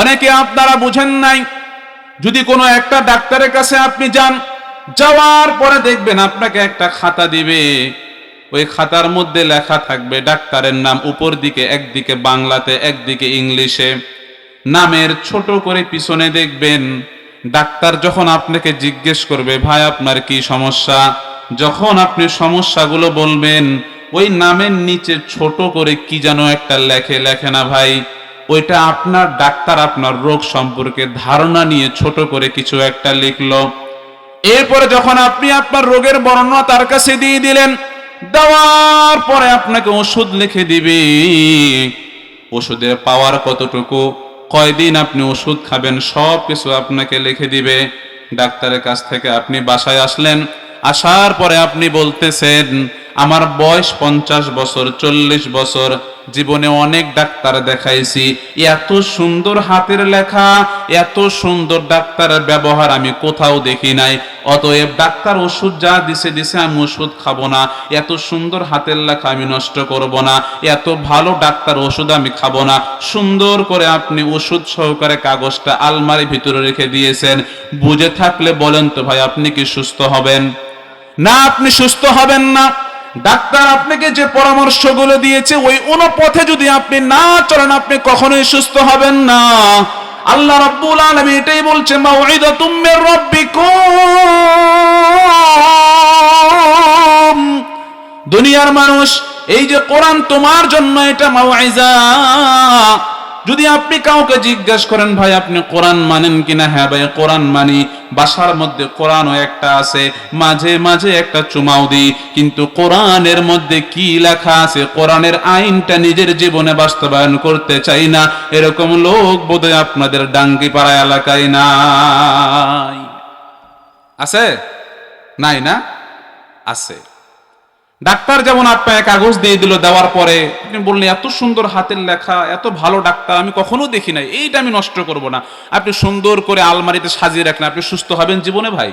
অনেকে আপনারা বুঝেন নাই। যদি কোনো একটা ডাক্তারের কাছে আপনি যান, যাওয়ার পরে দেখবেন আপনাকে একটা খাতা দিবে। ওই খাতার মধ্যে লেখা থাকবে ডাক্তারের নাম, উপর দিকে, একদিকে বাংলাতে, একদিকে ইংলিশে। নামের ছোট করে পিছনে দেখবেন, ডাক্তার যখন আপনাকে জিজ্ঞেস করবে, ভাই, আপনার কি সমস্যা? যখন আপনি সমস্যাগুলো বলবেন, ওই নামের নিচে ছোট করে কি যেন একটা লেখে লেখে না ভাই। ওইটা আপনার ডাক্তার আপনার রোগ সম্পর্কে ধারণা নিয়ে ছোট করে কিছু একটা লিখল। এরপরে যখন আপনি আপনার রোগের বর্ণনা তার কাছে দিয়ে দিলেন, দেওয়ার পরে আপনাকে ওষুধ লিখে দিবে। ওষুধের পাওয়ার কতটুকু? কয়দিন আপনি ওষুধ খাবেন? সব কিছু আপনাকে লিখে দিবে। ডাক্তারের কাছ থেকে আপনি বাসায় আসলেন, আসার পরে আপনি বলতেছেন, আমার বয়স পঞ্চাশ বছর, চল্লিশ বছর জীবনে অনেক ডাক্তার দেখাইছি। এত সুন্দর হাতের লেখা, এত সুন্দর ডাক্তারের ব্যবহার আমি কোথাও দেখি নাই। অতএব ডাক্তার ওষুধ যা দিছে দিছে আমি ওষুধ খাব না। এত সুন্দর হাতের লেখা আমি নষ্ট করব না। এত ভালো ডাক্তার ওষুধ আমি খাব না। সুন্দর করে আপনি ওষুধ সহকারে কাগজটা আলমারি ভিতরে রেখে দিয়েছেন। বুঝে থাকলে বলেন তো ভাই, আপনি কি সুস্থ হবেন? না, আপনি সুস্থ হবেন না। ডাক্তার আপনাকে যে পরামর্শগুলো দিয়েছে, ওই অনুপথে যদি আপনি না চলেন, আপনি কখনোই সুস্থ হবেন না। আল্লাহ রাব্বুল আলামিন এটাই বলছে মাউইদাতুম মির রাব্বিকুম। দুনিয়ার মানুষ, এই যে কোরআন তোমার জন্য এটা মাওয়াইজা যদি আপনি কাউকে জিজ্ঞেস করেন, ভাই, আপনি কোরআন মানেন কিনা? হ্যাঁ ভাই, কোরআন মানি। বাসার মধ্যে কোরআনও একটা আছে, মাঝে মাঝে একটা চুমাও দিই। কিন্তু কোরআনের মধ্যে কি লেখা আছে, কোরআনের আইনটা নিজের জীবনে বাস্তবায়ন করতে চাই না, এরকম লোক বোধহয় আপনাদের ডাঙ্গি পাড়া এলাকায় নাই। আছে? নাই না? আছে। ডাক্তার যেমন আপনাকে কাগজ দিয়ে দিল দেওয়ার পরে, আপনি বললেন, এত সুন্দর হাতের লেখা, এত ভালো ডাক্তার, আমি কখনো দেখি নাই। এইটা আমি নষ্ট করব না। আপনি সুন্দর করে আলমারিতে সাজিয়ে রাখলেন, আপনি সুস্থ হবেন জীবনে ভাই।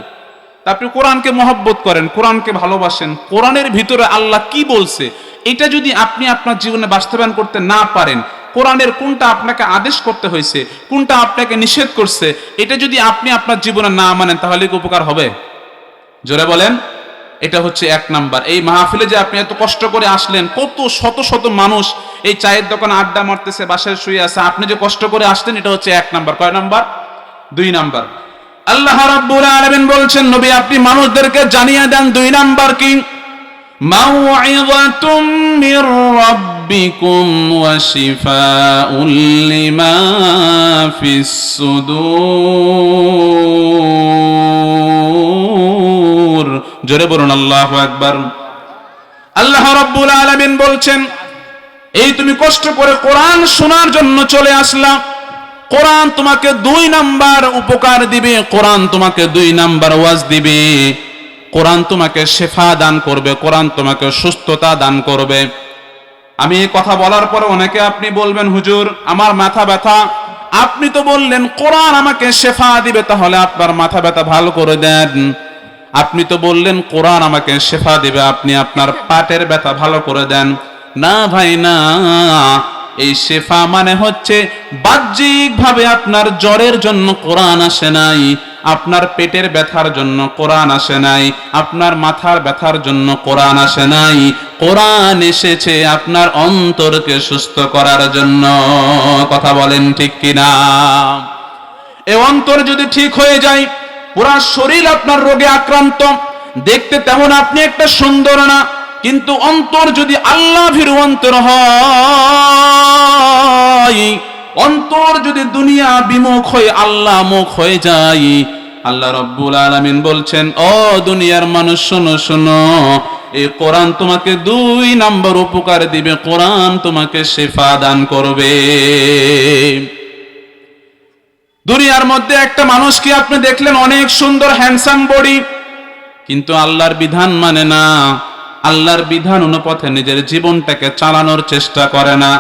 আপনি কোরআনকে মহব্বত করেন, কোরআনকে ভালোবাসেন। কোরআনের ভিতরে আল্লাহ কি বলছে? এটা যদি আপনি আপনার জীবনে বাস্তবায়ন করতে না পারেন, কোরআনের কোনটা আপনাকে আদেশ করতে হয়েছে, কোনটা আপনাকে নিষেধ করছে, এটা যদি আপনি আপনার জীবনে না মানেন, তাহলে কি উপকার হবে? জোরে বলেন। এটা হচ্ছে এক নাম্বার। এই মাহফিলে যে আপনি এত কষ্ট করে আসলেন, কত শত শত মানুষ এই চায়ের দোকানে আড্ডা মারতেছে, বাসায় শুয়ে আছে, আপনি যে কষ্ট করে আসলেন, এটা হচ্ছে এক নাম্বার। কয় নাম্বার? দুই নাম্বার। আল্লাহ রাব্বুল আলামিন বলছেন, নবী, আপনি মানুষদেরকে জানিয়ে দেন দুই নাম্বার কি? মাউইযাতুম মির রাব্বিকুম ওয়া শিফাউল লিমা ফিস সুদূর। জোরে বলুন, আল্লাহ একবার আল্লাহ রাব্বুল আলামিন বলছেন, এই তুমি কষ্ট করে কোরআন শোনার জন্য চলে আসলাম কোরআন তোমাকে দুই নাম্বার উপকার দিবে, কোরআন তোমাকে দুই নাম্বার ওয়াজ দিবে। কোরআন তোমাকে শেফা দান করবে, কোরআন তোমাকে সুস্থতা দান করবে। আমি এই কথা বলার পরে অনেকে আপনি বলবেন, হুজুর, আমার মাথা ব্যথা। আপনি তো বললেন, কোরআন আমাকে শেফা দিবে, তাহলে আপনার মাথা ব্যথা ভালো করে দেন। আপনি তো বললেন, কোরআন আমাকে শেফা দিবে, আপনি আপনার পাটের ব্যথা ভালো করে দেন। না ভাই, না। এই শেফা মানে হচ্ছে বাহ্যিক ভাবে আপনার জ্বরের জন্য কোরআন আসে নাই, আপনার পেটের ব্যথার জন্য কোরআন আসে নাই, আপনার মাথার ব্যথার জন্য কোরআন আসে নাই। কোরআন এসেছে আপনার অন্তরকে সুস্থ করার জন্য। কথা বলেন ঠিক কিনা? এ অন্তর যদি ঠিক হয়ে যায় পুরা শরীর আপনার রোগে আক্রান্ত। দেখতে তেমন আপনি একটা সুন্দর না, কিন্তু অন্তর যদি আল্লাহ ভীরু অন্তর হয়, অন্তর যদি দুনিয়া বিমুখ হয়ে আল্লাহ মুখ হয়ে যায়, আল্লাহ রব্বুল আলামিন বলছেন, ও দুনিয়ার মানুষ, শোনো শোনো, এই কোরআন তোমাকে দুই নাম্বার উপকার দিবে, কোরআন তোমাকে শেফা দান করবে। দুনিয়ার মধ্যে একটা মানুষকে আপনি দেখলেন অনেক সুন্দর হ্যান্ডসাম বডি কিন্তু আল্লাহর বিধান মানে না, আল্লাহর বিধান অনুপথে নিজের জীবনটাকে চালানোর চেষ্টা করে না।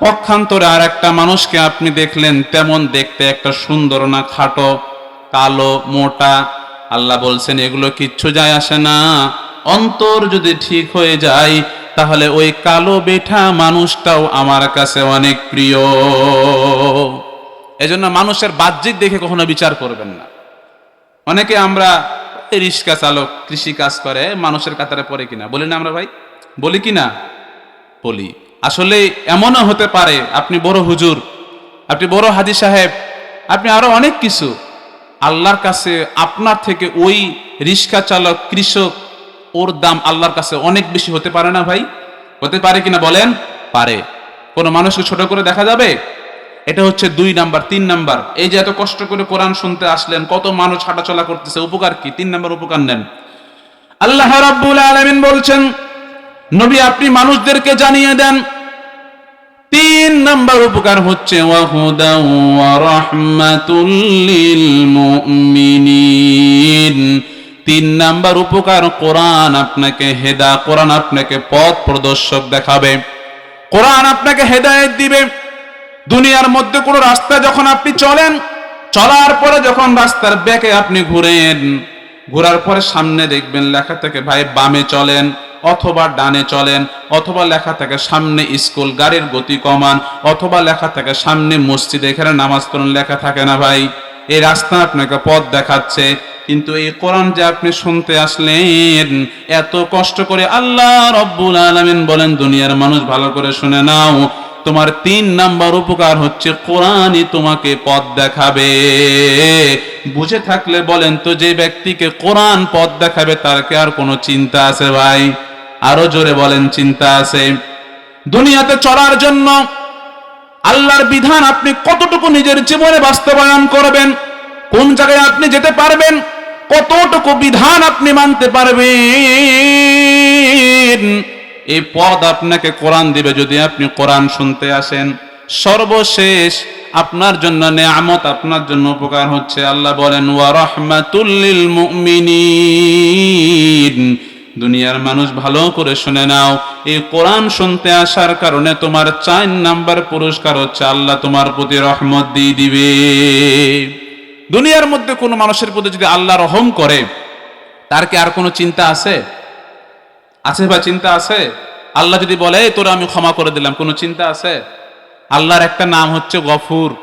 পক্ষান্তরে আর একটা মানুষকে আপনি দেখলেন তেমন দেখতে একটা সুন্দর না, খাটো, কালো, মোটা। আল্লাহ বলছেন, এগুলো কিচ্ছু যায় আসে না। অন্তর যদি ঠিক হয়ে যায়, তাহলে ওই কালো বেঠা মানুষটাও আমার কাছে অনেক প্রিয়। এজন্য মানুষের বাহ্যিক দেখে কখনো বিচার করবেন না। অনেকে আমরা রিক্সা চালক, কৃষি কাজ করে, মানুষের কাতারে পড়ে কিনা? বলি না আমরা ভাই? বলি কিনা? বলি। আসলে এমনও হতে পারে, আপনি বড় হুজুর, আপনি বড় হাজি সাহেব, আপনি আরও অনেক কিছু। আল্লাহর কাছে আপনার থেকে ওই রিক্সা চালক, কৃষক, ওর দাম আল্লাহর কাছে অনেক বেশি হতে পারে না ভাই? হতে পারে কিনা বলেন? পারে। কোনো মানুষকে ছোট করে দেখা যাবে? এটা হচ্ছে দুই নাম্বার, তিন নাম্বার। এই যে এত কষ্ট করে কোরআন শুনতে আসলেন, কত মানুষ হাঁটাচলা করতেছে, উপকার কি? তিন নাম্বার উপকার নেন। আল্লাহ রাব্বুল আলামিন বলছেন, নবী আপনি মানুষদেরকে জানিয়ে দেন, তিন নাম্বার উপকার হচ্ছে তিন নাম্বার উপকার, কোরআন আপনাকে হেদা, কোরআন আপনাকে পথ প্রদর্শক দেখাবে। কোরআন আপনাকে হেদায়েত দিবে। দুনিয়ার মধ্যে কোনো রাস্তা যখন আপনি চলেন, চলার পরে যখন রাস্তার ব্যাকে আপনি ঘুরেন, ঘোরার পরে সামনে দেখবেন লেখা থেকে, ভাই, বামে চলেন অথবা ডানে চলেন, অথবা লেখা থাকে, সামনে স্কুল, গাড়ির গতি কমান, অথবা লেখা থাকে, সামনে মসজিদ, এখানে নামাজ পড়ুন, লেখা থাকে না, ভাই, এই রাস্তা আপনাকে পথ দেখাচ্ছে। কিন্তু এই কোরআন যে আপনি শুনতে আসলেন, এত কষ্ট করে আল্লাহ রব্বুল আলামিন বলেন, দুনিয়ার মানুষ ভালো করে শুনে নাও। তোমার তিন নাম্বার উপকার হচ্ছে কোরআনই তোমাকে পথ দেখাবে। বুঝে থাকলে বলেন তো, যে ব্যক্তিকে কোরআন পথ দেখাবে, তার কি আর কোনো চিন্তা আছে ভাই? আরও জোরে বলেন, চিন্তা আছে। দুনিয়াতে চলার জন্য আল্লাহর বিধান আপনি কতটুকু নিজের জীবনে বাস্তবায়ন করবেন, কোন জায়গায় আপনি যেতে পারবেন, কতটুকু বিধান আপনি মানতে পারবেন এই পদ আপনাকে কোরআন দিবে যদি আপনি কোরআন শুনতে আসেন। সর্বশেষ আপনার জন্য নেয়ামত, আপনার জন্য উপকার হচ্ছে আল্লাহ বলেন, ওয়া রাহমাতুল্লিল মুমিনিন। দুনিয়ার মানুষ ভালো করে শুনে নাও। এই কোরআন শুনতে আসার কারণে তোমার চার নাম্বার পুরস্কার হচ্ছে আল্লাহ তোমার প্রতি রহমত দিয়ে দিবে। দুনিয়ার মধ্যে কোনো মানুষের প্রতি যদি আল্লাহ রহম করে, তার কি আর কোনো চিন্তা আছে? আছে বা চিন্তা আছে? আল্লাহ যদি বলে, "এই তোরা আমি ক্ষমা করে দিলাম। কোনো চিন্তা আছে? আল্লাহর একটা নাম হচ্ছে গফুর।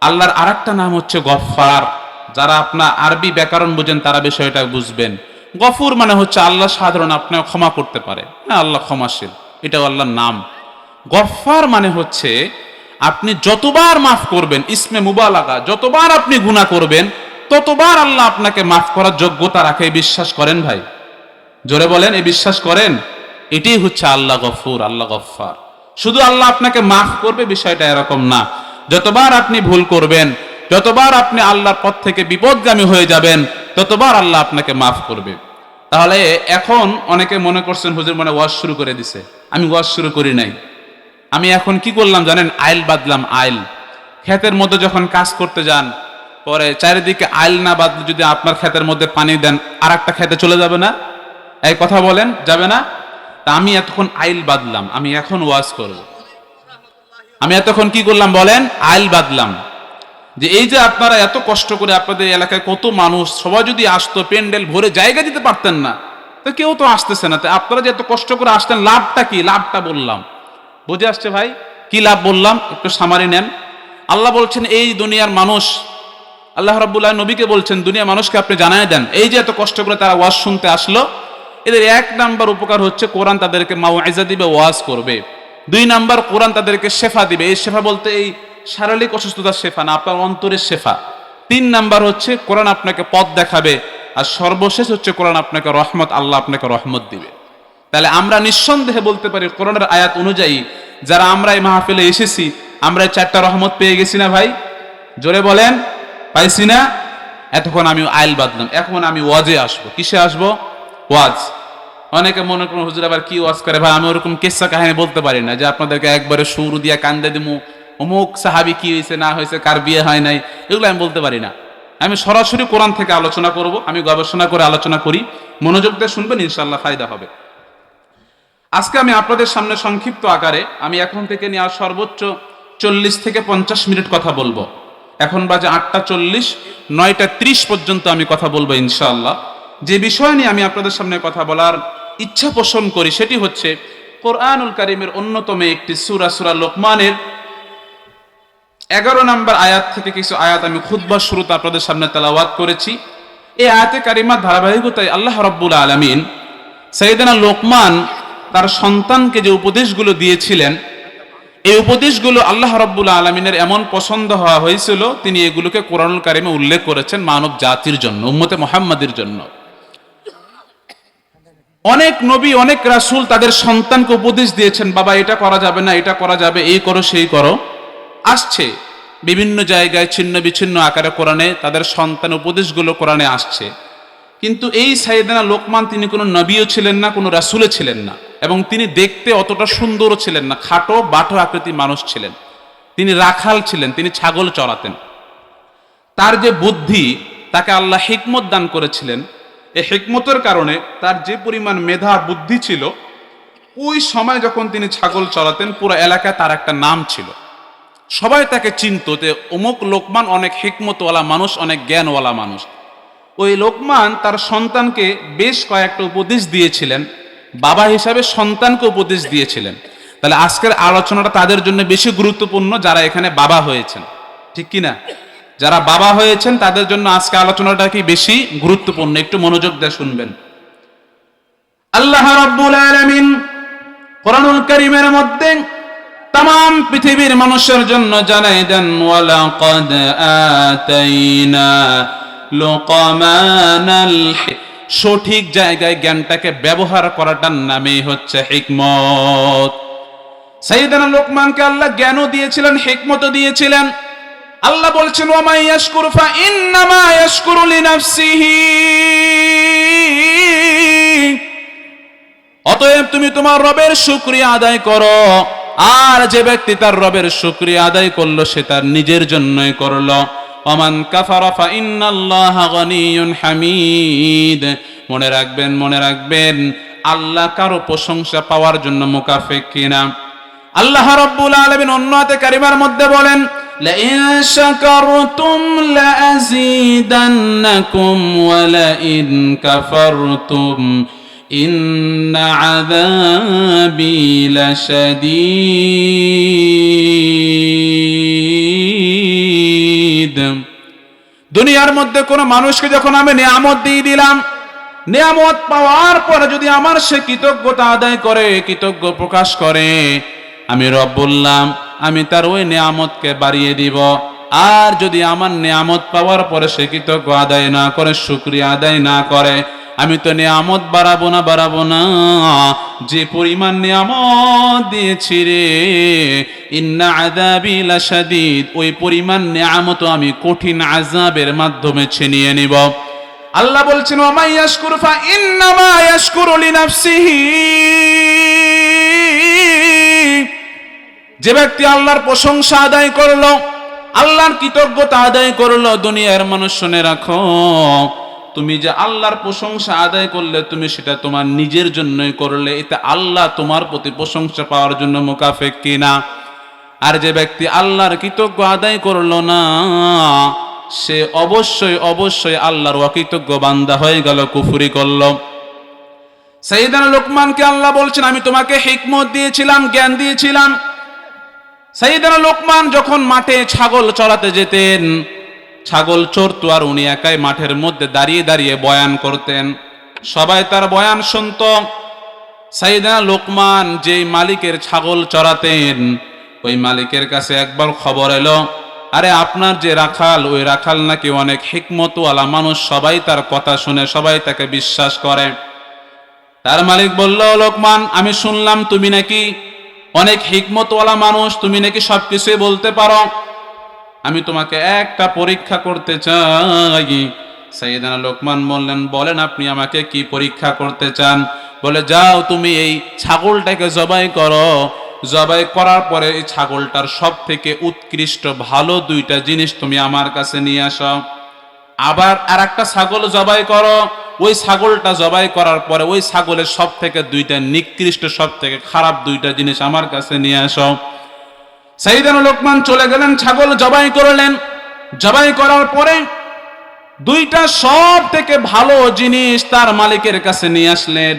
আল্লাহর আর নাম হচ্ছে গফফার। যারা আপনার আরবি ব্যাকরণ বুঝেন, তারা বিষয়টা বুঝবেন। গফুর মানে হচ্ছে আল্লাহ সাধারণ আপনাকে ক্ষমা করতে পারে। হ্যাঁ আল্লাহ ক্ষমাশীল। এটাও আল্লাহর নাম। গফফার মানে হচ্ছে, আপনি যতবার মাফ করবেন, ইসমে মুবালাগা, যতবার আপনি গুনাহ করবেন, ততবার আল্লাহ আপনাকে মাফ করার যোগ্যতা রাখে। বিশ্বাস করেন ভাই? জোরে বলেন, এই বিশ্বাস করেন? এটাই হচ্ছে আল্লাহ গফুর, আল্লাহ গফফার। শুধু আল্লাহ আপনাকে মাফ করবে, বিষয়টা এরকম না। যতবার আপনি ভুল করবেন, যতবার আপনি আল্লাহর পথ থেকে বিপদগামী হয়ে যাবেন, ততবার আল্লাহ আপনাকে মাফ করবে। তাহলে এখন অনেকে মনে করছেন, হুজুর মানে ওয়াজ শুরু করে দিছে। আমি ওয়াজ শুরু করি নাই। আমি এখন কি করলাম জানেন? আইল বাদলাম আইল। ক্ষেতের মধ্যে যখন কাজ করতে যান, পরে চারিদিকে আইল না বাদলে যদি আপনার ক্ষেতের মধ্যে পানি দেন আর একটা খেতে চলে যাবে না? এই কথা বলেন, যাবে না? তা আমি এতক্ষণ আইল বাদলাম, আমি এখন ওয়াজ করব। আমি এতক্ষণ কি করলাম বলেন? আইল বাদলাম। যে এই যে আপনারা এত কষ্ট করে আপনাদের এলাকায় কত মানুষ, সবাই যদি আসতো, প্যান্ডেল ভরে জায়গা দিতে পারতেন না, তো কেউ তো আসতেছে না। আপনারা যে এত কষ্ট করে আসতেন লাভটা কি? লাভটা বললাম। বুঝে আসছে ভাই? কি লাভ বললাম? একটু সামারি নেন। আল্লাহ বলছেন, এই দুনিয়ার মানুষ, আল্লাহ রাব্বুল্লাহ নবীকে বলছেন দুনিয়া মানুষকে আপনি জানাই দেন। এই যে এত কষ্ট করে তারা ওয়াজ শুনতে আসলো এদের এক নাম্বার উপকার হচ্ছে কোরআন তাদেরকে মাওয়াইজা দিবে, ওয়াজ করবে। দুই নাম্বার, কোরআন তাদেরকে শেফা দিবে। এই শেফা বলতে এই শারীরিক অসুস্থতার শেফা না, আপনার অন্তরের শেফা। তিন নাম্বার হচ্ছে কোরআন আপনাকে পথ দেখাবে আর সর্বশেষ হচ্ছে কোরআন আপনাকে রহমত, আল্লাহ আপনাকে রহমত দিবে। তাহলে আমরা নিঃসন্দেহে বলতে পারি কোরআনের আয়াত অনুযায়ী যারা আমরা এই মাহফিলে এসেছি, আমরা চারটা রহমত পেয়ে গেছি না ভাই? জোরে বলেন, পাইছি না? এতক্ষণ আমি আইল বাঁধলাম, এখন আমি ওয়াজে আসব। কিসে আসব? ওয়াজ। অনেকে মনে করুন, হুজুর, আবার কি ওয়াজ করে? ভাই, আমি ওরকম কিস্সা কাহিনী বলতে পারি না, যে আপনাদেরকে একবারে সুর দিয়া কান্দে দিমু, অমুক সাহাবি কি হয়েছে না হয়েছে কার বিয়ে হয় নাই? এগুলো আমি বলতে পারি না। আমি সরাসরি কোরআন থেকে আলোচনা করব, আমি গবেষণা করে আলোচনা করি, মনোযোগ দিয়ে শুনবেন ইনশাল্লাহ ফায়দা হবে। আজকে আমি আপনাদের সামনে সংক্ষিপ্ত আকারে, আমি এখন থেকে নেওয়া সর্বোচ্চ চল্লিশ থেকে পঞ্চাশ মিনিট কথা বলব। এখন বাজে আটটা চল্লিশ, নয়টা ত্রিশ পর্যন্ত আমি কথা বলব, ইনশাআল্লাহ। যে বিষয় নিয়ে আমি আপনাদের সামনে কথা বলার ইচ্ছা পোষণ করি, সেটি হচ্ছে কোরআনুল কারিমের অন্যতম একটি সুরা সুরা লোকমানের এগারো নম্বর আয়াত থেকে কিছু আয়াত আমি খুদ্া শুরুতে আপনাদের সামনে তেলাওয়াত করেছি। এই আয়াতে কারিমার ধারাবাহিকতায় আল্লাহ রব্বুল আলমিন সৈয়দানা লোকমান তার সন্তানকে যে উপদেশগুলো দিয়েছিলেন, এই উপদেশগুলো আল্লাহ রব্বুল আলমিনের এমন পছন্দ হওয়া হয়েছিল, তিনি এগুলোকে কোরআনুল কারিমে উল্লেখ করেছেন মানব জাতির জন্য, উম্মতে মোহাম্মদের জন্য। অনেক নবী, অনেক রাসূল তাদের সন্তানকে উপদেশ দিয়েছেন, বাবা, এটা করা যাবে না, এটা করা যাবে, এই করো, সেই করো। আসছে। বিভিন্ন জায়গায় ছিন্ন বিচ্ছিন্ন আকারে কোরআনে তাদের সন্তান উপদেশগুলো কোরআনে আসছে। কিন্তু এই সাইদানা লোকমান তিনি কোনো নবীও ছিলেন না, কোনো রাসূলও ছিলেন না এবং তিনি দেখতে অতটা সুন্দরও ছিলেন না, খাটো, বাটো আকৃতি মানুষ ছিলেন। তিনি রাখাল ছিলেন, তিনি ছাগল চড়াতেন। তার যে বুদ্ধি, তাকে আল্লাহ হিকমত দান করেছিলেন এই হিকমতের কারণে তার যে পরিমাণ মেধা বুদ্ধি ছিল, ওই সময় যখন তিনি ছাগল চড়াতেন, পুরো এলাকায় তার একটা নাম ছিল। সবাই তাকে চিনত যে অমুক লোকমান অনেক হিকমতওয়ালা মানুষ, অনেক জ্ঞানওয়ালা মানুষ। ওই লোকমান তার সন্তানকে বেশ কয়েকটা উপদেশ দিয়েছিলেন। বাবা হিসাবে সন্তানকে উপদেশ দিয়েছিলেন। তাহলে আজকের আলোচনাটা তাদের জন্য বেশি গুরুত্বপূর্ণ যারা এখানে বাবা হয়েছেন। ঠিক কি না যারা বাবা হয়েছেন, তাদের জন্য আজকে আলোচনাটা কি বেশি গুরুত্বপূর্ণ? একটু মনোযোগ দিয়ে শুনবেন। আল্লাহ রাব্বুল আলামিন কোরআনুল কারীমের মধ্যে তাম পৃথিবীর মানুষের জন্য জানাই দেন, ওয়ালাকাদ আতাইনা লোকমানাল সঠিক জায়গায় জ্ঞানটাকে ব্যবহার করাটার নামেই হচ্ছে হিকমত। সাইয়েদানা লোকমানকে আল্লাহ জ্ঞানও দিয়েছিলেন, হিকমতও দিয়েছিলেন। আল্লাহ বলছেন ফা ইন্নামা ইয়াশকুরু লিনাফসিহি। অতএব তুমি তোমার রবের শুক্রিয়া আদায় করো। আর যে ব্যক্তি তার রবের শুক্রিয়া আদায় করল, সে তার নিজের জন্যই করল। অমান কাফারা ফা ইন্নাল্লাহা গনিয়ুন হামিদ। মনে রাখবেন মনে রাখবেন, আল্লাহ কারও প্রশংসা পাওয়ার জন্য মুকাফেক কিনা। আল্লাহ রব্বুল আলামিন অন্য হাতে কারিমার মধ্যে বলেন لئن شكرتم لأزيدنكم ولئن كفرتم إن عذابي لشديد দুনিয়ার মধ্যে কোনো মানুষকে যখন আমি নিয়ামত দিয়ে দিলাম নিয়ামত পাওয়ার পরে যদি আমার সে কৃতজ্ঞতা আদায় করে কৃতজ্ঞ প্রকাশ করে আমি রব বললাম আমি তার ওই নিয়ামতকে বাড়িয়ে দিব। আর যদি আমার নিয়ামত পাওয়ার পরে সে কৃতজ্ঞ আদায় না করে শুক্রিয়া আদায় না করে, আমি তো নিয়ামত বাড়াবো না বাড়াবো না। যে পরিমাণ নিয়ামত দিয়েছি রে, ইন্না আযাবি লাশাদীদ, ওই পরিমাণ নিয়ামত আমি কঠিন আযাবের মাধ্যমে ছিনিয়ে নিব। আল্লাহ বলছেন, ওয়া মাই ইয়াশকুরু ফা ইন্নামা ইয়াশকুরু লিনাফসিহি। যে ব্যক্তি আল্লাহর প্রশংসা আদায় করল, আল্লাহর কৃতজ্ঞতা আদায় করল, দুনিয়ার মানুষ শুনে রাখো, তুমি যে আল্লাহর প্রশংসা আদায় করলে, তুমি সেটা তোমার নিজের জন্যই করলে, এতে আল্লাহ তোমার প্রতি প্রশংসা পাওয়ার জন্য মোকাফেক কিনা? আর যে ব্যক্তি আল্লাহর কৃতজ্ঞ আদায় করল না, সে অবশ্যই অবশ্যই আল্লাহর অকৃতজ্ঞ বান্দা হয়ে গেল, কুফুরি করল। সাইদানা লোকমানকে আল্লাহ বলছেন, আমি তোমাকে হিকমত দিয়েছিলাম, জ্ঞান দিয়েছিলাম সাইদানা লোকমান যখন মাঠে ছাগল চড়াতে যেতেন, ছাগল চড়তো আর উনি একাই মাঠের মধ্যে দাঁড়িয়ে দাঁড়িয়ে বয়ান করতেন। সবাই তার বয়ান শুনত। সাইদানা লোকমান যেই মালিকের ছাগল চড়াতেন, ওই মালিকের কাছে একবার খবর এলো, আরে আপনার যে রাখাল, ওই রাখাল নাকি অনেক হিকমতওয়ালা মানুষ, সবাই তার কথা শুনে সবাই তাকে বিশ্বাস করে। তার মালিক বলল, লোকমান, আমি শুনলাম তুমি নাকি অনেক হিকমতওয়ালা মানুষ, তুমি নাকি সবকিছুই বলতে পারো? আমি তোমাকে একটা পরীক্ষা করতে চাই। সাইয়েদানা লোকমান বললেন, বলেন আপনি আমাকে কি পরীক্ষা করতে চান? বলে, যাও তুমি এই ছাগলটাকে জবাই করো। জবাই করার পরে এই ছাগলটার সব থেকে উৎকৃষ্ট ভালো দুইটা জিনিস তুমি আমার কাছে নিয়ে আসো। আবার আর একটা ছাগল জবাই করো। ওই ছাগলটা জবাই করার পরে ওই ছাগলের সব থেকে দুইটা নিকৃষ্ট সব থেকে খারাপ দুইটা জিনিস আমার কাছে নিয়ে আসো। সাইদান লোকমান চলে গেলেন, ছাগল জবাই করলেন। জবাই করার পরে দুইটা সব থেকে ভালো জিনিস তার মালিকের কাছে নিয়ে আসলেন।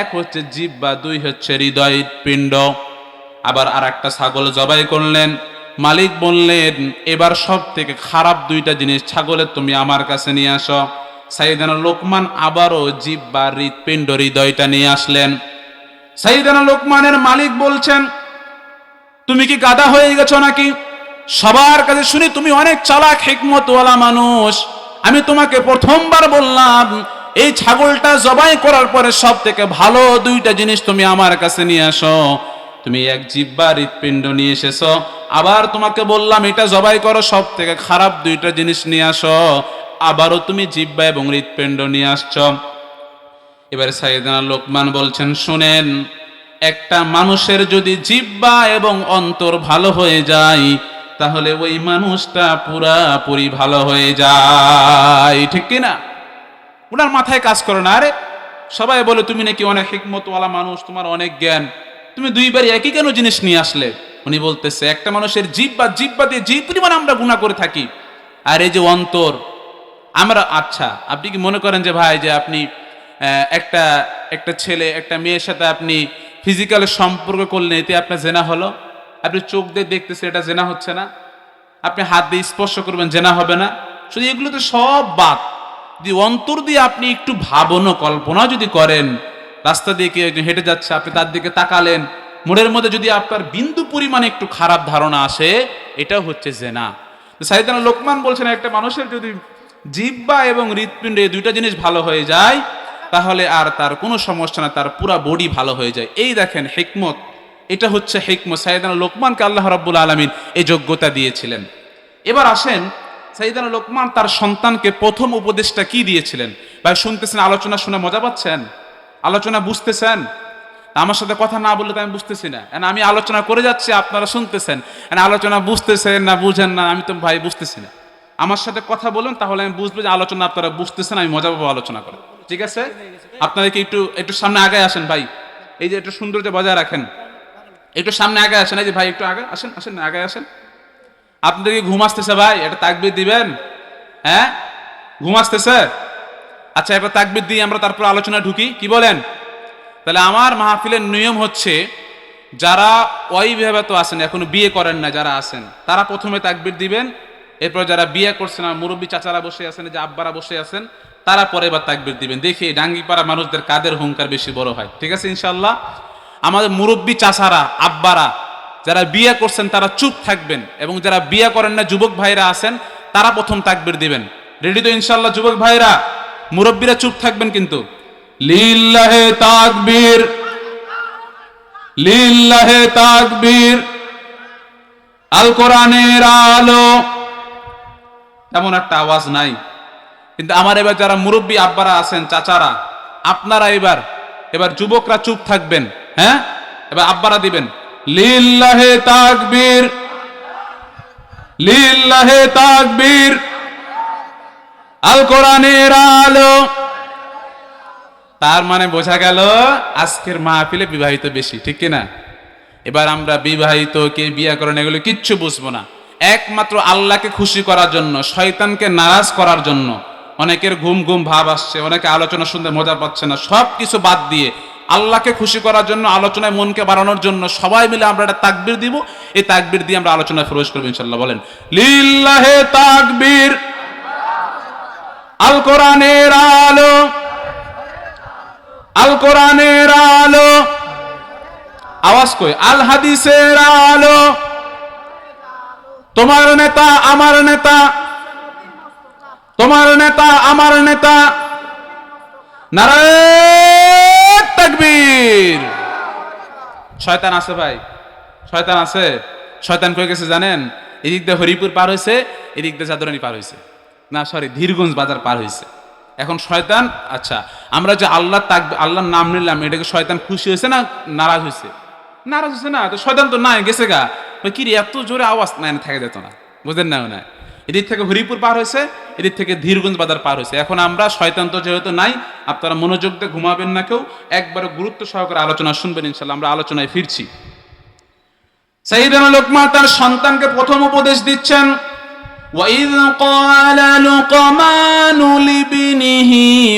এক হচ্ছে জীব বা দুই হচ্ছে হৃদয় পিণ্ড আবার আর একটা ছাগল জবাই করলেন। মালিক বললেন, এবার সব থেকে খারাপ দুইটা জিনিস ছাগলের তুমি আমার কাছে নিয়ে আসো। সাইদানা লোকমান আবারও জীব বা হৃৎপিণ্ড হৃদয়টা নিয়ে আসলেন। সাইদানা লোকমানের মালিক বলছেন, তুমি কি গাদা হয়ে গেছো নাকি? সবার কাছে শুনি তুমি অনেক চালাক, হিকমতওয়ালা মানুষ। আমি তোমাকে প্রথমবার বললাম, এই ছাগলটা জবাই করার পরে সব থেকে ভালো দুইটা জিনিস তুমি আমার কাছে নিয়ে আসো। তুমি এক জিব্বা হৃৎপিণ্ড নিয়ে এসেছ। আবার তোমাকে বললাম, এটা জবাই করো, সব থেকে খারাপ দুইটা জিনিস নিয়ে আসো। আবারও তুমি জিব্বা এবং হৃৎপিণ্ড নিয়ে আসছো। এবারে সাইদানা লোকমান বলছেন, শুনেন, একটা মানুষের যদি জিব্বা এবং অন্তর ভালো হয়ে যায়, তাহলে ওই মানুষটা পুরাপুরি ভালো হয়ে যায়। ঠিক কি না? ওনার মাথায় কাজ করে না। আরে, সবাই বলে, তুমি নাকি অনেক হিকমতওয়ালা মানুষ, তোমার অনেক জ্ঞান। তুমি দুইবার একই কেন জিনিস নিয়ে আসলে? উনি বলতেছে, একটা মানুষের জিব্বা বা দিয়ে যে পরিমাণ আমরা গুণা করে থাকি, আর এই যে অন্তর, আমরা আচ্ছা আপনি কি মনে করেন যে ভাই যে আপনি একটা একটা ছেলে, একটা মেয়ের সাথে আপনি ফিজিক্যাল সম্পর্ক করলেন, এতে আপনার জেনা হলো? আপনি চোখ দিয়ে দেখতেছেন, এটা জেনা হচ্ছে না? আপনি হাত দিয়ে স্পর্শ করবেন, জেনা হবে না? শুধু এগুলো তো সব বাদ। যদি অন্তর দিয়ে আপনি একটু ভাবনো, কল্পনা যদি করেন রাস্তা দিয়ে কেউ একজন হেঁটে যাচ্ছে, আপনি তার দিকে তাকালেন। মোড়ের মধ্যে যদি আপনার বিন্দু পরিমাণে একটু খারাপ ধারণা আসে এটাও হচ্ছে জেনা। সাইদানা লোকমান বলছেন, একটা মানুষের যদি জিব্বা এবং হৃৎপিণ্ড এই দুইটা জিনিস ভালো হয়ে যায়, তাহলে আর তার কোনো সমস্যা না, তার পুরা বডি ভালো হয়ে যায়। এই দেখেন হেকমত, এটা হচ্ছে হেকমত। সাইদানা লোকমানকে আল্লাহ রাব্বুল আলমিন এই যোগ্যতা দিয়েছিলেন। এবার আসেন সাইদানা লোকমান তার সন্তানকে প্রথম উপদেশটা কি দিয়েছিলেন? ভাই, শুনতেছেন, আলোচনা শুনে মজা পাচ্ছেন? আলোচনা বুঝতেছেন? আমার সাথে কথা না বললে তো আমি বুঝতেছি না। আমি আলোচনা করে যাচ্ছি, আপনারা শুনতেছেন। আলোচনা বুঝতেছেন না বুঝেন না, আমি তো ভাই বুঝতেছি না। আমার সাথে কথা বলুন, তাহলে আমি বুঝব যে আলোচনা আপনারা বুঝতেছেন, আমি মজা পাবো আলোচনা করে। ঠিক আছে? আপনারা কি একটু একটু সামনে আগে আসেন ভাই। এই যে একটু সৌন্দর্য বজায় রাখেন। একটু সামনে আগে আসেন, এই যে ভাই একটু আগে আসেন আসেন আগে আসেন। আপনাদের কি ঘুম আসতেছে ভাই? এটা তাকবির দিবেন? হ্যাঁ? ঘুম আসতেছে? আচ্ছা এবার তাকবির দিয়ে আমরা তারপর আলোচনা ঢুকি। কি বলেন? তাহলে আমার মাহফিলের নিয়ম হচ্ছে, যারা ওইভাবে তো আছেন, এখনও বিয়ে করেন না যারা আছেন, তারা প্রথমে তাকবির দিবেন, এরপর যারা বিয়ে করছেন আর মুরব্বী চাচারা বসে আছেন যে আব্বারা বসে আছেন, তারা পরে এবার তাকবির দিবেন। দেখি ডাঙ্গিপাড়া মানুষদের কাদের হুঙ্কার বেশি বড় হয়। ঠিক আছে ইনশাল্লাহ আমাদের মুরব্বী চাচারা, আব্বারা, যারা বিয়ে করছেন, তারা চুপ থাকবেন, এবং যারা বিয়ে করেন না, যুবক ভাইরা আছেন, তারা প্রথম তাকবির দিবেন। রেডি তো ইনশাল্লাহ যুবক ভাইরা? মুরব্বীরা চুপ থাকবেন কিন্তু। লিল্লাহে তাকবীর লিল্লাহে তাকবীর আল কোরআনের আলো। তেমন একটা আওয়াজ নাই। কিন্তু আমার এবার যারা মুরব্বী আব্বারা আছেন, চাচারা, আপনারা এবার এবার যুবকরা চুপ থাকবেন হ্যাঁ? এবার আব্বারা দিবেন, লিল্লাহে তাকবীর লিল্লাহে তাকবীর। আল কোরআনের আলো। তার মানে বোঝা গেল আজকের মাহফিলে বিবাহিত বেশি, ঠিক কিনা এবার আমরা বিবাহিত, কে বিয়ে করেন এগুলো কিচ্ছু বুঝব না। একমাত্র আল্লাহকে খুশি করার জন্য, শয়তানকে নারাজ করার জন্য অনেকের ঘুম ঘুম ভাব আসছে, অনেকে আলোচনা শুনতে মজা পাচ্ছে না। সব কিছু বাদ দিয়ে আল্লাহকে খুশি করার জন্য, আলোচনায় মনকে বাড়ানোর জন্য সবাই মিলে আমরা একটা তাকবির দিব। এই তাকবির দিয়ে আমরা আলোচনায় প্রবেশ করব ইনশাল্লাহ, বলেন, লিল্লাহে তাকবীর। আল কোরআনের আলো। আল কোরআনের আলো। আওয়াজ কই? আল হাদিসের আলো। তোমার নেতা, আমার নেতা। তোমার নেতা, আমার নেতা। নারায়ণ তাকবীর। শয়তান আছে ভাই। শয়তান আছে। শয়তান কই গেছে জানেন? এদিক দিয়ে হরিপুর পার হয়েছে এদিক দিয়ে চাদরানি পার হয়েছে না সরি ধীরগঞ্জ বাজার পার হয়েছে। এখন শয়তান আচ্ছা আমরা যে আল্লাহ তাক আল্লাহর নাম নিলাম, এটাকে শয়তান খুশি হয়েছে না নারাজ হয়েছে? নারাজ হয়েছে না, তো শয়তান তো নাই, গেছে গা। কি রে, এত জোরে আওয়াজ? নাই না থাকে যেত না, বুঝলেন না না এদিক থেকে হরিপুর পার হয়েছে, এদিক থেকে ধীরগঞ্জ বাজার পার হয়েছে। এখন আমরা, শয়তান তো যেহেতু নাই, আপনারা মনোযোগ দিয়ে ঘুমাবেন না কেউ, একবারে গুরুত্ব সহকারে আলোচনা শুনবেন ইনশাল্লাহ আমরা আলোচনায় ফিরছি। সাইদানা লোকমা তার সন্তানকে প্রথম উপদেশ দিচ্ছেন وإذ قال لقمان لابنه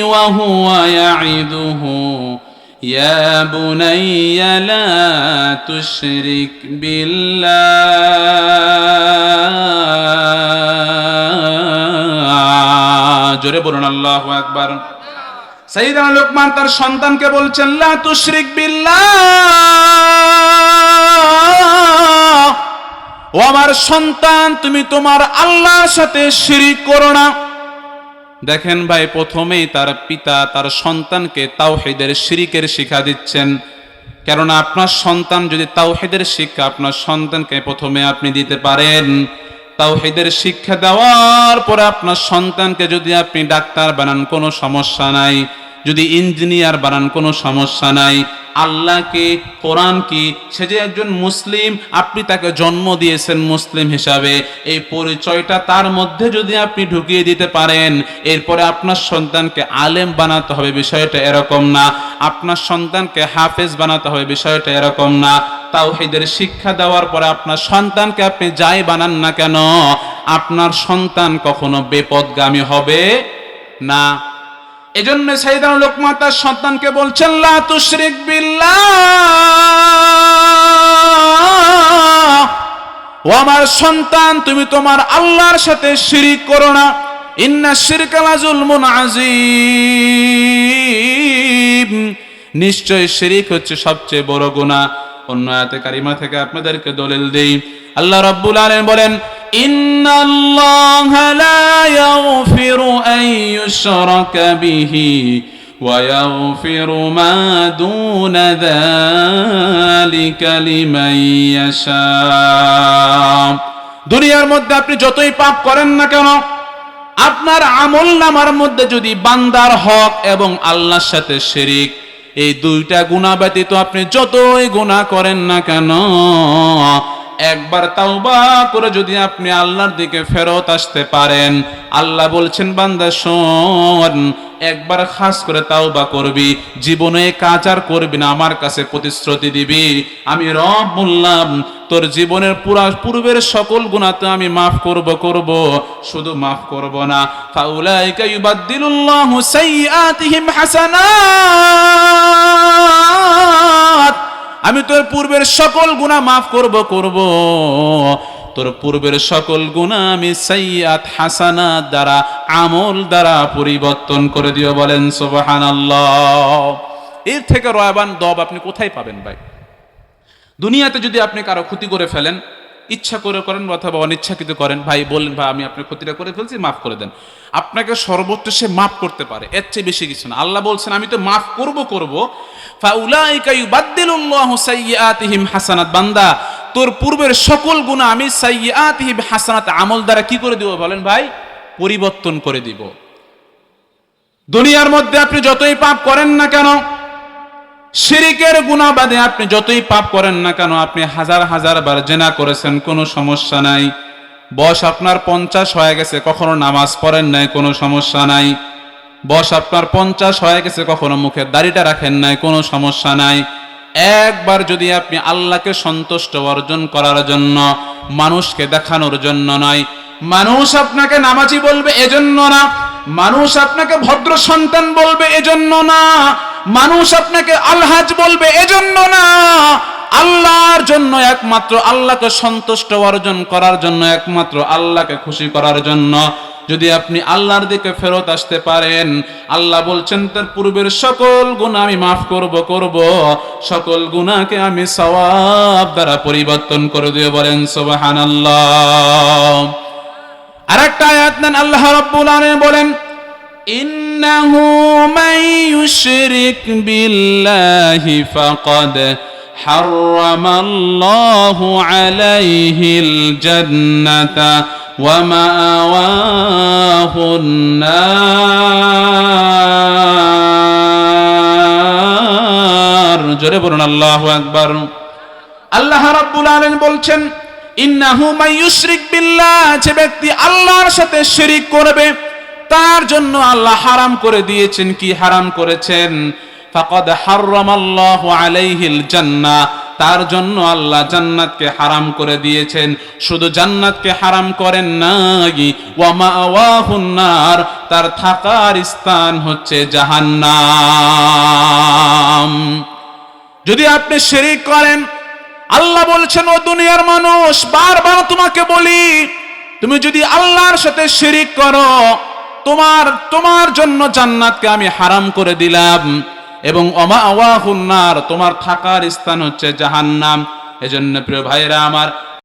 وهو يعظه يا بني لا تشرك بالله জোরে বলুন আল্লাহু আকবার সাইয়েদনা লোকমান তার সন্তানকে বলছেন লা তুশরিক বিল্লাহ ও আমার সন্তান, তুমি তোমার আল্লাহর সাথে শিরিক করো না। দেখেন ভাই, প্রথমেই তার পিতা তার সন্তানকে তাওহিদের শিরিকের শিক্ষা দিচ্ছেন। কেননা আপনার সন্তান যদি তাওহিদের শিক্ষা আপনার সন্তানকে প্রথমে আপনি দিতে পারেন, তাওহিদের শিক্ষা দেওয়ার পরে আপনার সন্তানকে যদি আপনি ডাক্তার বানান, কোনো সমস্যা নাই। যদি ইঞ্জিনিয়ার বানান, কোনো সমস্যা নাই। আল্লাহকে কোরআন কি সে যে একজন মুসলিম, আপনি তাকে জন্ম দিয়েছেন মুসলিম হিসাবে। এই পরিচয়টা তার মধ্যে যদি আপনি ঢুকিয়ে দিতে পারেন, এরপরে আপনার সন্তানকে আলেম বানাতে হবে, বিষয়টা এরকম না। আপনার সন্তানকে হাফেজ বানাতে হবে, বিষয়টা এরকম না। তাও তাওহিদের শিক্ষা দেওয়ার পরে আপনার সন্তানকে আপনি যাই বানান না কেন, আপনার সন্তান কখনো বেপদগামী হবে না। এজন্য সাইদান লোকমা তার সন্তানকে বলছেন, লা তুশরিক বিল্লাহ। ও আমার সন্তান, তুমি তোমার আল্লাহর সাথে শিরিক করো না। ইন্না শিরকালা জুলমুন আজিম নিশ্চয় শিরিক হচ্ছে সবচেয়ে বড় গুনাহ। অন্য আয়াতে কারিমা থেকে আপনাদেরকে দলিল দেই। আল্লাহ রাব্বুল আলামিন বলেন ইন্নাল্লাহা লা ইয়াগফিরু আন ইউশরাকা বিহি ويغفر ما دون ذلك لمن يشاء দুনিয়ার মধ্যে আপনি যতই পাপ করেন না কেন আপনার আমল নামার মধ্যে যদি বান্দার হক এবং আল্লাহর সাথে শিরিক এই দুইটা গুণা ব্যতীত আপনি যতই গুণা করেন না কেন একবার তাওবা করে যদি আপনি আল্লাহর দিকে ফেরত আসতে পারেন, আল্লাহ বলছেন, বান্দা, শোন, একবার খাস করে তাওবা করবি, জীবনে কাজ আর করবি না, আমার কাছে প্রতিশ্রুতি দিবি। আমি রব বললাম, তোর জীবনের পুরা, পূর্বের সকল গুণাতে আমি মাফ করব করব, শুধু মাফ করব না। ফাউলাইকা ইউবাদদিলুল্লাহু সাইয়্যাতিহিম হাসানাত। আমি তোর পূর্বের সকল গুণা মাফ করব করব। তোর পূর্বের সকল গুণা আমি সাইয়াত হাসানা দ্বারা, আমল দ্বারা পরিবর্তন করে দিও বলেন, সুবহানাল্লাহ। এর থেকে রয়াবান দব আপনি কোথায় পাবেন ভাই? দুনিয়াতে যদি আপনি কারও ক্ষতি করে ফেলেন ইচ্ছা করে করেন অথবা অনিচ্ছাকৃত করেন, ভাই বললেন, ভাই, আমি আপনার ক্ষতিটা করে ফেলছি, মাফ করে দেন। আপনাকে সর্বোচ্চ সে মাফ করতে পারে, এর চেয়ে বেশি কিছু না। আল্লাহ বলছেন, আমি তো মাফ করব করব। হাসানাত। বান্দা, তোর পূর্বের সকল গুনাহ আমি সাইয়্যাতিহিম হাসানাত আমল দ্বারা কি করে দিব বলেন, ভাই? পরিবর্তন করে দিব। দুনিয়ার মধ্যে আপনি যতই পাপ করেন না কেন শিরিকের গুণাবাদে আপনি যতই পাপ করেন না কেন, আপনি হাজার হাজার বার জেনা করেছেন, কোনো সমস্যা নাই। বয়স আপনার পঞ্চাশ হয়ে গেছে, কখনো নামাজ পড়েন নাই, কোনো সমস্যা নাই। বয়স আপনার পঞ্চাশ হয়ে গেছে, কখনো মুখের দাড়িটা রাখেন নাই, কোনো সমস্যা নাই। একবার যদি আপনি আল্লাহকে সন্তুষ্ট অর্জন করার জন্য, মানুষকে দেখানোর জন্য নয়। মানুষ আপনাকে নামাজি বলবে এজন্য না। মানুষ আপনাকে ভদ্র সন্তান বলবে এজন্য না। মানুষ আপনাকে আলহাজ বলবে, এজন্য না। আল্লাহর জন্য একমাত্র আল্লাহকে সন্তুষ্ট অর্জন করার জন্য, একমাত্র আল্লাহকে খুশি করার জন্য। যদি আপনি আল্লাহর দিকে ফেরত আসতে পারেন, আল্লাহ বলছেন, তার পূর্বের সকল গুণা আমি মাফ করব করব। সকল গুণাকে আমি সওয়াব দ্বারা পরিবর্তন করে দিয়ে বলেন, সুবহানাল্লাহ। আরেকটা আয়াত নেন, আল্লাহ রাব্বুল আলামিন বলেন ইন্নাহু মান ইউশরিক বিল্লাহি ফাকাদ حرم الله عليه الجنة ومأواه النار জোরে বলুন আল্লাহু আকবার আল্লাহ রাব্বুল আলামিন বলছেন ইন্নাহু মাইয়ুশরিক বিল্লাহ যে ব্যক্তি আল্লাহর সাথে শিরিক করবে তার জন্য আল্লাহ হারাম করে দিয়েছেন, কি হারাম করেছেন? ফাকাদ হাররামাল্লাহু আলাইহিল জান্নাহ তার জন্য আল্লাহ জান্নাতকে হারাম করে দিয়েছেন। শুধু জান্নাতকে হারাম করেন নাই আওয়াহুন্নার তার থাকার স্থান হচ্ছে জাহান্নাম। যদি আপনি শিরিক করেন, আল্লাহ বলছেন, ও দুনিয়ার মানুষ, বারবার তোমাকে বলি, তুমি যদি আল্লাহর সাথে শিরিক করো তোমার তোমার জন্য জান্নাতকে আমি হারাম করে দিলাম। এবং অমা আওয়াহুন্নার তোমার থাকার স্থান হচ্ছে জাহান্নাম। এজন্য প্রিয় ভাইরা আমার